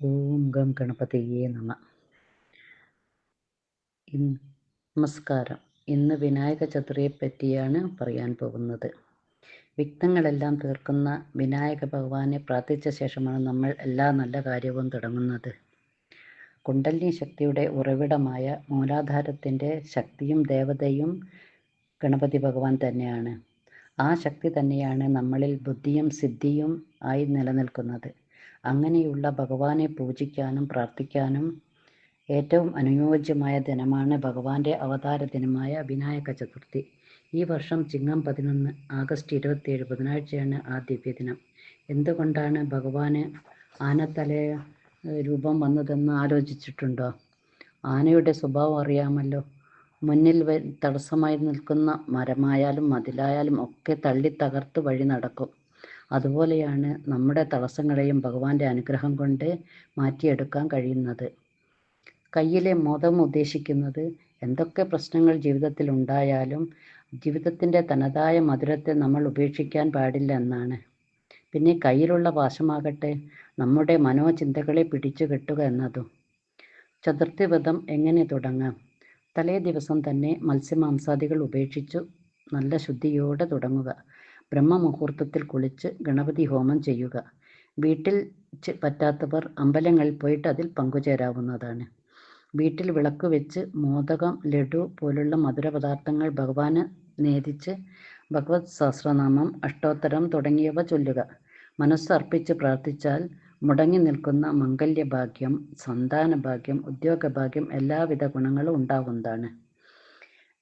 ഓം gum ഗണപതിയേ നമ. നമസ്കാരം. ഇന്ന് വിനായക ചതുർത്ഥിയെ പറ്റിയാണ് പറയാൻ പോകുന്നത്. വിഘ്നങ്ങളെല്ലാം തീർക്കുന്ന വിനായക ഭഗവാനെ പ്രാർത്ഥിച്ച ശേഷമാണ് നമ്മൾ എല്ലാ നല്ല കാര്യവും തുടങ്ങുന്നത്. കുണ്ടലിനി ശക്തിയുടെ ഉറവിടമായ മൂലാധാരത്തിന്റെ ശക്തിയും ദേവതയും ഗണപതി ഭഗവാൻ തന്നെയാണ്. ആ ശക്തി തന്നെയാണ് നമ്മളിൽ ബുദ്ധിയും സിദ്ധിയും ആയി നിലനിൽക്കുന്നത്. അങ്ങനെയുള്ള ഭഗവാനെ പൂജിക്കാനും പ്രാർത്ഥിക്കാനും ഏറ്റവും അനുയോജ്യമായ ദിനമാണ് ഭഗവാന്റെ അവതാര ദിനമായ വിനായക ചതുർത്ഥി. ഈ വർഷം ചിങ്ങം പതിനൊന്ന് ആഗസ്റ്റ് ഇരുപത്തിയേഴ് ബുധനാഴ്ചയാണ് ആ ദിവ്യദിനം. എന്തുകൊണ്ടാണ് ഭഗവാന് ആനത്തല രൂപം വന്നതെന്ന് ആലോചിച്ചിട്ടുണ്ടോ? ആനയുടെ സ്വഭാവം അറിയാമല്ലോ. മുന്നിൽ തടസ്സമായി നിൽക്കുന്ന മരമായാലും മതിലായാലും ഒക്കെ തള്ളി തകർത്ത് വഴി നടക്കും. അതുപോലെയാണ് നമ്മുടെ തടസ്സങ്ങളെയും ഭഗവാന്റെ അനുഗ്രഹം കൊണ്ട് മാറ്റിയെടുക്കാൻ കഴിയുന്നത്. കയ്യിലെ മോദം ഉദ്ദേശിക്കുന്നത് എന്തൊക്കെ പ്രശ്നങ്ങൾ ജീവിതത്തിൽ ഉണ്ടായാലും ജീവിതത്തിന്റെ തനതായ മധുരത്തെ നമ്മൾ ഉപേക്ഷിക്കാൻ പാടില്ല എന്നാണ്. പിന്നെ കയ്യിലുള്ള വാശമാകട്ടെ നമ്മുടെ മനോചിന്തകളെ പിടിച്ചു കെട്ടുക എന്നതും. ചതുർത്ഥി വ്രതം എങ്ങനെ തുടങ്ങാം? തലേ ദിവസം തന്നെ മത്സ്യമാംസാദികൾ ഉപേക്ഷിച്ചു നല്ല ശുദ്ധിയോടെ തുടങ്ങുക. ബ്രഹ്മമുഹൂർത്തത്തിൽ കുളിച്ച് ഗണപതി ഹോമം ചെയ്യുക. വീട്ടിൽ പറ്റാത്തവർ അമ്പലങ്ങളിൽ പോയിട്ട് അതിൽ പങ്കുചേരാവുന്നതാണ്. വീട്ടിൽ വിളക്ക് വെച്ച് മോദകം ലഡു പോലുള്ള മധുര പദാർത്ഥങ്ങൾ ഭഗവാന് നേദിച്ച് ഭഗവത് സഹസ്രനാമം അഷ്ടോത്തരം തുടങ്ങിയവ ചൊല്ലുക. മനസ്സർപ്പിച്ച് പ്രാർത്ഥിച്ചാൽ മുടങ്ങി നിൽക്കുന്ന മംഗല്യഭാഗ്യം സന്താനഭാഗ്യം ഉദ്യോഗഭാഗ്യം എല്ലാവിധ ഗുണങ്ങളും ഉണ്ടാവുന്നതാണ്.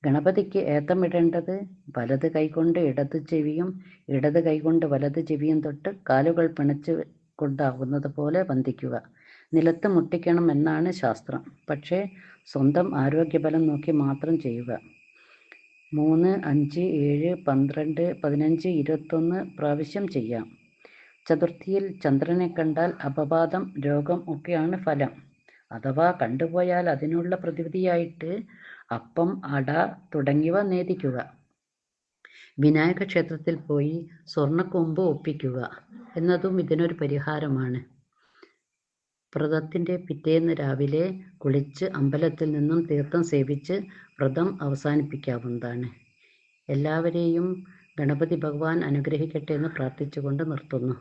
ഗണപതിക്ക് ഏത്തമിടേണ്ടത് വലത് കൈകൊണ്ട് ഇടത് ചെവിയും ഇടത് കൈകൊണ്ട് വലത് ചെവിയും തൊട്ട് കാലുകൾ പിണച്ച് കൊണ്ടാവുന്നത് പോലെ വന്ദിക്കുക. നിലത്ത് മുട്ടിക്കണം എന്നാണ് ശാസ്ത്രം. പക്ഷേ സ്വന്തം ആരോഗ്യബലം നോക്കി മാത്രം ചെയ്യുക. മൂന്ന് അഞ്ച് ഏഴ് പന്ത്രണ്ട് പതിനഞ്ച് ഇരുപത്തൊന്ന് പ്രാവശ്യം ചെയ്യാം. ചതുർത്ഥിയിൽ ചന്ദ്രനെ കണ്ടാൽ അപവാദം രോഗം ഒക്കെയാണ് ഫലം. അഥവാ കണ്ടുപോയാൽ അതിനുള്ള പ്രതിവിധിയായിട്ട് അപ്പം അട തുടങ്ങിയവ നേദിക്കുക. വിനായക ക്ഷേത്രത്തിൽ പോയി സ്വർണക്കൊമ്പ് ഒപ്പിക്കുക എന്നതും ഇതിനൊരു പരിഹാരമാണ്. വ്രതത്തിന്റെ പിറ്റേന്ന് രാവിലെ കുളിച്ച് അമ്പലത്തിൽ നിന്നും തീർത്ഥം സേവിച്ച് വ്രതം അവസാനിപ്പിക്കാവുന്നതാണ്. എല്ലാവരെയും ഗണപതി ഭഗവാൻ അനുഗ്രഹിക്കട്ടെ എന്ന് പ്രാർത്ഥിച്ചുകൊണ്ട് നിർത്തുന്നു.